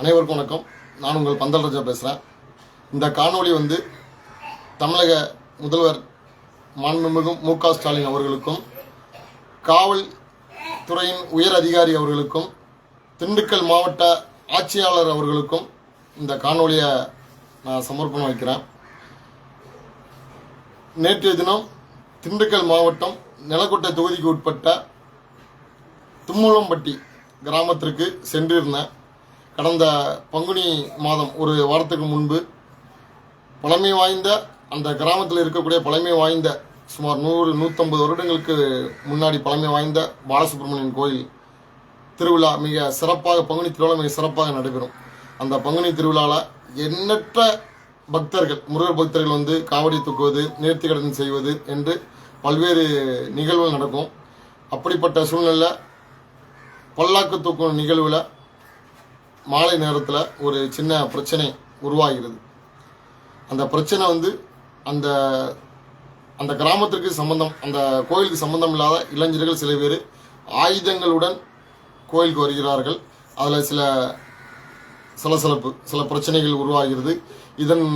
அனைவருக்கும் வணக்கம். நான் உங்கள் பந்தல் ராஜா பேசுகிறேன் இந்த காணொளி வந்து தமிழக முதல்வர் மாண்புமிகு மு க ஸ்டாலின் அவர்களுக்கும் காவல் துறையின் உயர் அதிகாரி அவர்களுக்கும் திண்டுக்கல் மாவட்ட ஆட்சியாளர் அவர்களுக்கும் இந்த காணொளியை நான் சமர்ப்பணம் வைக்கிறேன். நேற்றைய தினம் திண்டுக்கல் மாவட்டம் நிலக்கோட்டை தொகுதிக்கு உட்பட்ட தும்முளம்பட்டி கிராமத்திற்கு சென்றிருந்தேன் கடந்த பங்குனி மாதம் ஒரு வாரத்துக்கு முன்பு பழமை வாய்ந்த அந்த கிராமத்தில் இருக்கக்கூடிய பழமை வாய்ந்த சுமார் நூறு நூற்றம்பது வருடங்களுக்கு முன்னாடி பழமை வாய்ந்த பாலசுப்ரமணியன் கோயில் திருவிழா மிக சிறப்பாக பங்குனி திருவிழா மிக சிறப்பாக நடைபெறும். அந்த பங்குனி திருவிழாவில் எண்ணற்ற பக்தர்கள் முருகர் பக்தர்கள் வந்து காவடி தூக்குவது நேர்த்தி கடன் செய்வது என்று பல்வேறு நிகழ்வுகள் நடக்கும். அப்படிப்பட்ட சூழ்நிலை பல்லாக்கு தூக்கும் நிகழ்வில் மாலை நேரத்தில் ஒரு சின்ன பிரச்சனை உருவாகிறது. அந்த பிரச்சனை வந்து அந்த அந்த கிராமத்திற்கு சம்பந்தம் அந்த கோயிலுக்கு சம்பந்தம் இல்லாத இளைஞர்கள் சில பேர் ஆயுதங்களுடன் கோயிலுக்கு வருகிறார்கள். அதில் சில சலசலப்பு சில பிரச்சனைகள் உருவாகிறது. இதன்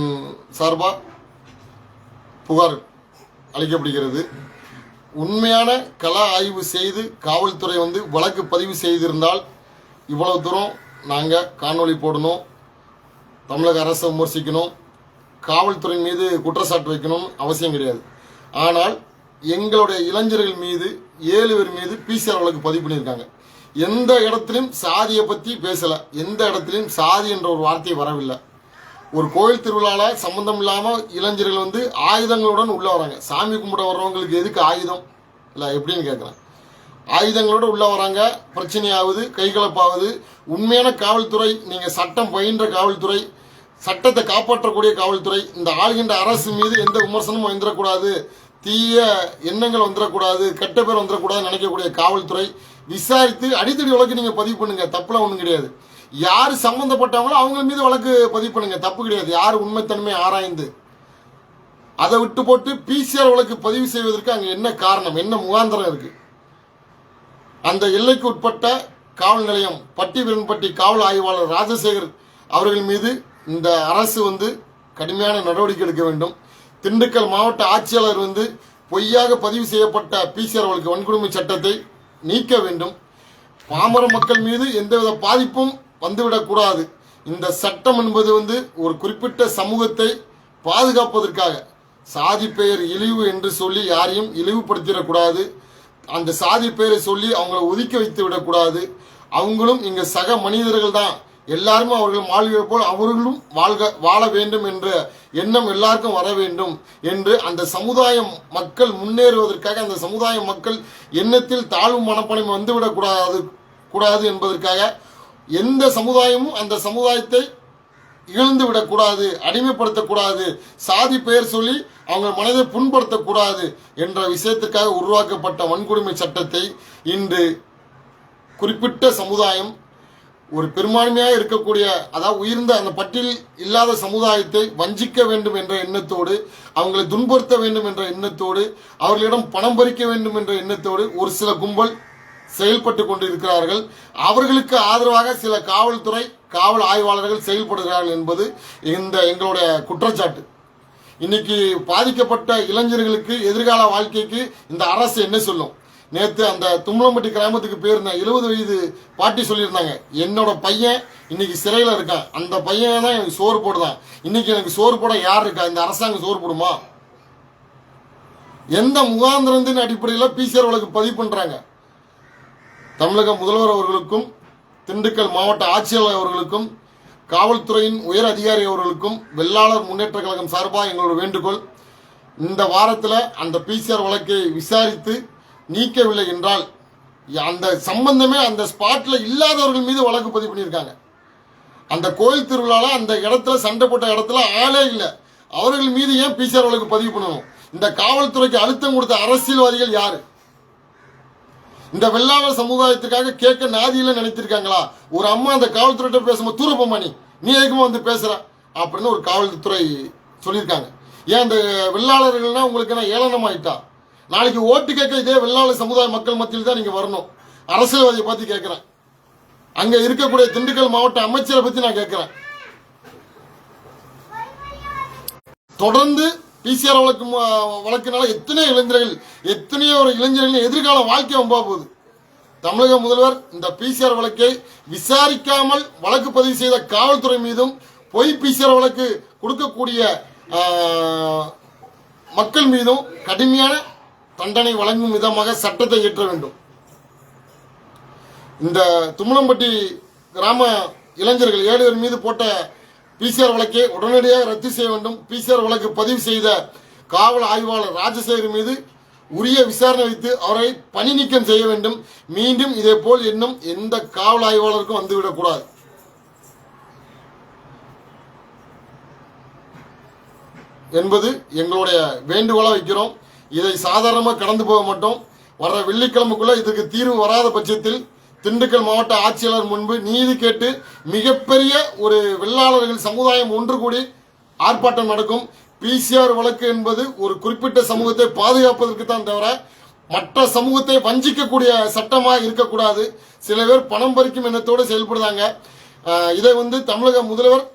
சார்பாக புகார் அளிக்கப்படுகிறது. உண்மையான கள ஆய்வு செய்து காவல்துறை வந்து வழக்கு பதிவு செய்திருந்தால் இவ்வளவு தூரம் நாங்கள் காணொளி போடணும். தமிழக அரசை விமர்சிக்கணும். காவல்துறை மீது குற்றச்சாட்டு வைக்கணும் அவசியம் கிடையாது. ஆனால் எங்களுடைய இளைஞர்கள் மீது ஏழு பேர் மீது பிசிஆர் வழக்கு பதிவு பண்ணியிருக்காங்க. எந்த இடத்திலும் சாதியை பற்றி பேசலை. எந்த இடத்துலையும் சாதி என்ற ஒரு வார்த்தை வரவில்லை. ஒரு கோயில் திருவிழாவில் சம்பந்தம் இல்லாமல் இளைஞர்கள் வந்து ஆயுதங்களுடன் உள்ளே வராங்க. சாமி கும்பிட வர்றவங்களுக்கு எதுக்கு ஆயுதம்? இல்லை எப்படின்னு கேட்குறேன் ஆயுதங்களோட உள்ளே வராங்க. பிரச்சனையாவது கைகலப்பாவது. உண்மையான காவல்துறை நீங்கள் சட்டம் பயின்ற காவல்துறை சட்டத்தை காப்பாற்றக்கூடிய காவல்துறை இந்த ஆளுகின்ற அரசு மீது எந்த விமர்சனமும் வந்துடக்கூடாது தீய எண்ணங்கள் வந்துடக்கூடாது கெட்ட பேர் வந்துடக்கூடாதுன்னு நினைக்கக்கூடிய காவல்துறை விசாரித்து அடித்தடி வழக்கு நீங்கள் பதிவு பண்ணுங்க. தப்புலாம் ஒன்றும் கிடையாது. யார் சம்பந்தப்பட்டவங்களோ அவங்க மீது வழக்கு பதிவு பண்ணுங்க. தப்பு கிடையாது. யார் உண்மைத்தன்மை ஆராய்ந்து அதை விட்டு போட்டு பிசிஆர் வழக்கு பதிவு செய்வதற்கு அங்கே என்ன காரணம்? என்ன முகாந்திரம் இருக்குது அந்த எல்லைக்கு உட்பட்ட காவல் நிலையம் பட்டி விரும்பட்டி காவல் ஆய்வாளர் ராஜசேகர் அவர்கள் மீது இந்த அரசு வந்து கடுமையான நடவடிக்கை எடுக்க வேண்டும். திண்டுக்கல் மாவட்ட ஆட்சியாளர் வந்து பொய்யாக பதிவு செய்யப்பட்ட பிசிஆர் வழக்கு வன்கொடுமை சட்டத்தை நீக்க வேண்டும். பாமர மக்கள் மீது எந்தவித பாதிப்பும் வந்துவிடக்கூடாது இந்த சட்டம் என்பது வந்து ஒரு குறிப்பிட்ட சமூகத்தை பாதுகாப்பதற்காக. சாதி பெயர் இழிவு என்று சொல்லி யாரையும் இழிவுபடுத்திடக்கூடாது அந்த சாதி பேரை சொல்லி அவங்கள ஒதுக்கி வைத்து விடக்கூடாது. அவங்களும் இங்க சக மனிதர்கள் தான். எல்லாருமே அவர்கள் வாழ்வை போல் அவர்களும் வாழ்க வாழ வேண்டும் என்ற எண்ணம் எல்லாருக்கும் வர வேண்டும் என்று அந்த சமுதாயம் மக்கள் முன்னேறுவதற்காக அந்த சமுதாய மக்கள் எண்ணத்தில் தாழ்வு மனப்பணம் வந்துவிடக்கூடாது கூடாது என்பதற்காக எந்த சமுதாயமும் அந்த சமுதாயத்தை இழந்து விடக்கூடாது அடிமைப்படுத்தக்கூடாது சாதி பெயர் சொல்லி அவங்க மனதை புண்படுத்தக்கூடாது என்ற விஷயத்துக்காக உருவாக்கப்பட்ட வன்கொடுமை சட்டத்தை இன்று குறிப்பிட்ட சமுதாயம் ஒரு பெரும்பான்மையாக இருக்கக்கூடிய அதாவது உயர்ந்த அந்த பட்டியல் இல்லாத சமுதாயத்தை வஞ்சிக்க வேண்டும் என்ற எண்ணத்தோடு அவங்களை துன்புறுத்த வேண்டும் என்ற எண்ணத்தோடு அவர்களிடம் பணம் பறிக்க வேண்டும் என்ற எண்ணத்தோடு ஒரு சில கும்பல் செயல்பட்டு கொண்டு இருக்கிறார்கள் அவர்களுக்கு ஆதரவாக சில காவல்துறை காவல் ஆய்வாளர்கள் செயல்படுகிறார்கள் என்பது இந்த எங்களுடைய குற்றச்சாட்டு. இன்னைக்கு பாதிக்கப்பட்ட இளைஞர்களுக்கு எதிர்கால வாழ்க்கைக்கு இந்த அரசு என்ன சொல்லும்? நேற்று அந்த தும்பலம்பட்டி கிராமத்துக்கு போயிருந்த எழுபது வயது பாட்டி சொல்லியிருந்தாங்க. என்னோட பையன் இன்னைக்கு சிறையில் இருக்கான். அந்த பையன் தான் எனக்கு சோறு போடுதான் இன்னைக்கு எனக்கு சோறு போட யார் இருக்கா? இந்த அரசாங்கம் சோறு போடுமா? எந்த முகாந்திரத்தின் அடிப்படையில் பிசிஆர் வழக்கு பதிவு பண்ணுறாங்க தமிழக முதல்வர் அவர்களுக்கும் திண்டுக்கல் மாவட்ட ஆட்சியாளர் அவர்களுக்கும் காவல்துறையின் உயர் அதிகாரி அவர்களுக்கும் வெள்ளாளர் முன்னேற்ற கழகம் சார்பாக எங்களோட வேண்டுகோள் இந்த வாரத்தில் அந்த பிசிஆர் வழக்கை விசாரித்து நீக்கவில்லை என்றால் அந்த சம்பந்தமே அந்த ஸ்பாட்டில் இல்லாதவர்கள் மீது வழக்கு பதிவு பண்ணியிருக்காங்க. அந்த கோயில் திருவிழால அந்த இடத்துல சண்டை போட்ட இடத்துல ஆளே இல்லை. அவர்கள் மீது ஏன் பிசிஆர் வழக்கு பதிவு பண்ணணும்? இந்த காவல்துறைக்கு அழுத்தம் கொடுத்த அரசியல்வாதிகள் யாரு? இந்த வெள்ளாளர் சமுதாயத்துக்காக கேட்க நாதியில நினைத்திருக்காங்களா? ஒரு அம்மா அந்த காவல்துறையிட்ட பேசும்போது தூரப்பம்மா நீ நீ எதுக்குமா வந்து பேசுற? அப்படின்னு ஒரு காவல்துறை சொல்லியிருக்காங்க. ஏன் அந்த வெள்ளாளர்கள்னா உங்களுக்கு நான் ஏளனம் ஆயிட்டா நாளைக்கு ஓட்டு கேட்க இதே வெள்ளாளர் சமுதாய மக்கள் மத்தியில் தான் நீங்க வரணும். அரசியல்வாதியை பத்தி கேட்கிறேன். அங்க இருக்கக்கூடிய திண்டுக்கல் மாவட்ட அமைச்சரை பத்தி நான் கேட்கிறேன். தொடர்ந்து பிசிஆர் வழக்கு மு- வழக்குனால இளைஞர்கள் எத்தனையோ ஒரு இளைஞர்களின் எதிர்கால வாழ்க்கை வம்பா போகுது. தமிழக முதல்வர் இந்த பிசிஆர் வழக்கை விசாரிக்காமல் வழக்கு பதிவு செய்த காவல்துறை மீதும் பொய் பிசிஆர் வழக்கு கொடுக்கக்கூடிய மக்கள் மீதும் கடுமையான தண்டனை வழங்கும் விதமாக சட்டத்தை இயற்ற வேண்டும். இந்த தும்மலம்பட்டி கிராம இளைஞர்கள் ஏழு பேர் மீது போட்ட பிசிஆர் வழக்கை உடனடியாக ரத்து செய்ய வேண்டும். பிசிஆர் வழக்கு பதிவு செய்த காவல் ஆய்வாளர் ராஜசேகர் மீது உரிய விசாரணை வைத்து அவரை பணி நீக்கம் செய்ய வேண்டும். மீண்டும் இதேபோல் இன்னும் எந்த காவல் ஆய்வாளருக்கும் வந்துவிடக்கூடாது என்பது எங்களுடைய வேண்டுகோளாக வைக்கிறோம். இதை சாதாரணமாக கடந்து போக மாட்டோம். வர்ற வெள்ளிக்கிழமைக்குள்ள இதுக்கு தீர்வு வராத பட்சத்தில் திண்டுக்கல் மாவட்ட ஆட்சியாளர் முன்பு நீதி கேட்டு மிகப்பெரிய ஒரு வெள்ளாளர்கள் சமுதாயம் ஒன்று கூடி ஆர்ப்பாட்டம் நடக்கும். பிசிஆர் வழக்கு என்பது ஒரு குறிப்பிட்ட சமூகத்தை பாதுகாப்பதற்கு தான் தவிர மற்ற சமூகத்தை வஞ்சிக்கக்கூடிய சட்டமாக இருக்கக்கூடாது. சில பேர் பணம் பறிக்கும் எண்ணத்தோடு செயல்படுறாங்க. இதை வந்து தமிழக முதல்வர்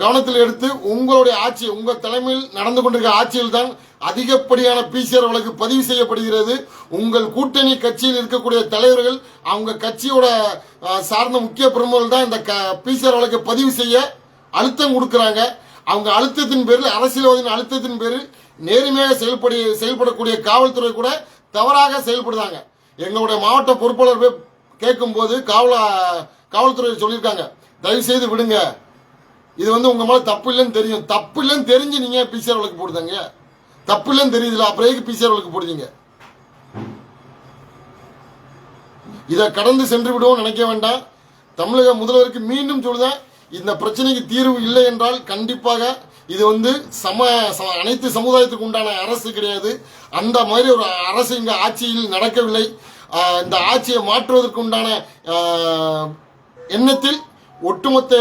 கவனத்தில் எடுத்து உங்களுடைய ஆட்சி உங்கள் தலைமையில் நடந்து கொண்டிருக்க ஆட்சியில் தான் அதிகப்படியான பிசிஆர் வழக்கு பதிவு செய்யப்படுகிறது. உங்கள் கூட்டணி கட்சியில் இருக்கக்கூடிய தலைவர்கள் அவங்க கட்சியோட சார்ந்த முக்கிய பிரமுகர்கள் தான் இந்த பிசிஆர் வழக்கை பதிவு செய்ய அழுத்தம் கொடுக்குறாங்க. அவங்க அழுத்தத்தின் பேரில் அரசியல்வாதியின் அழுத்தத்தின் பேரில் நேர்மையாக செயல்படி செயல்படக்கூடிய காவல்துறை கூட தவறாக செயல்படுறாங்க. எங்களுடைய மாவட்ட பொறுப்பாளர் போய் கேட்கும்போது காவல காவல்துறை சொல்லியிருக்காங்க. தயவு செய்து விடுங்க. இது வந்து உங்க மேல தப்பு இல்லைன்னு தெரியும். தப்பு இல்லைன்னு தெரிஞ்சு நீங்க பிசிஆர் வழக்கு போடுதாங்க தப்பு இல்லைன்னு தெரியுதுல அப்புறம் எதுக்கு பிசிஆர் வழக்கு போடுறீங்க? இதை கடந்து சென்று விடுவோம் நினைக்க வேண்டாம். தமிழக முதல்வருக்கு மீண்டும் சொல்லுதேன் இந்த பிரச்சனைக்கு தீர்வு இல்லை என்றால் கண்டிப்பாக இது வந்து சம ச- அனைத்து சமுதாயத்துக்கு உண்டான அரசு கிடையாது. அந்த மாதிரி ஒரு அரசு இங்க ஆட்சியில் நடக்கவில்லை. இந்த ஆட்சியை மாற்றுவதற்கு உண்டான எண்ணத்தில் ஒட்டுமொத்த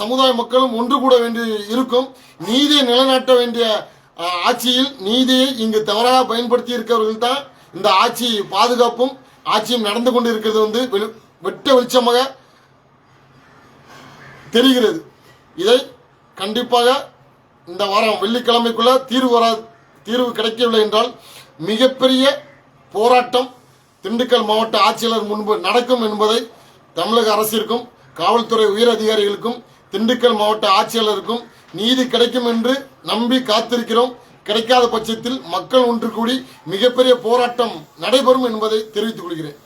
சமுதாய மக்களும் ஒன்று கூட வேண்டி இருக்கும். நீதியை நிலைநாட்ட வேண்டிய ஆட்சியில் நீதியை இங்கு தவறாக பயன்படுத்தி இருக்கிறவர்கள் தான் இந்த ஆட்சி பாதுகாப்பும் ஆட்சியும் நடந்து கொண்டு இருக்கிறது வந்து வெட்ட வெளிச்சமாக தெரிகிறது. இதை கண்டிப்பாக இந்த வாரம் வெள்ளிக்கிழமைக்குள்ள தீர்வு வரா தீர்வு கிடைக்கவில்லை என்றால் மிகப்பெரிய போராட்டம் திண்டுக்கல் மாவட்ட ஆட்சியாளர் முன்பு நடக்கும் என்பதை தமிழக அரசிற்கும் காவல்துறை உயர் அதிகாரிகளுக்கும் திண்டுக்கல் மாவட்ட ஆட்சியாளருக்கும் நீதி கிடைக்கும் என்று நம்பி காத்திருக்கிறோம். கிடைக்காத பட்சத்தில் மக்கள் ஒன்று கூடி மிகப்பெரிய போராட்டம் நடைபெறும் என்பதை தெரிவித்துக் கொள்கிறேன்.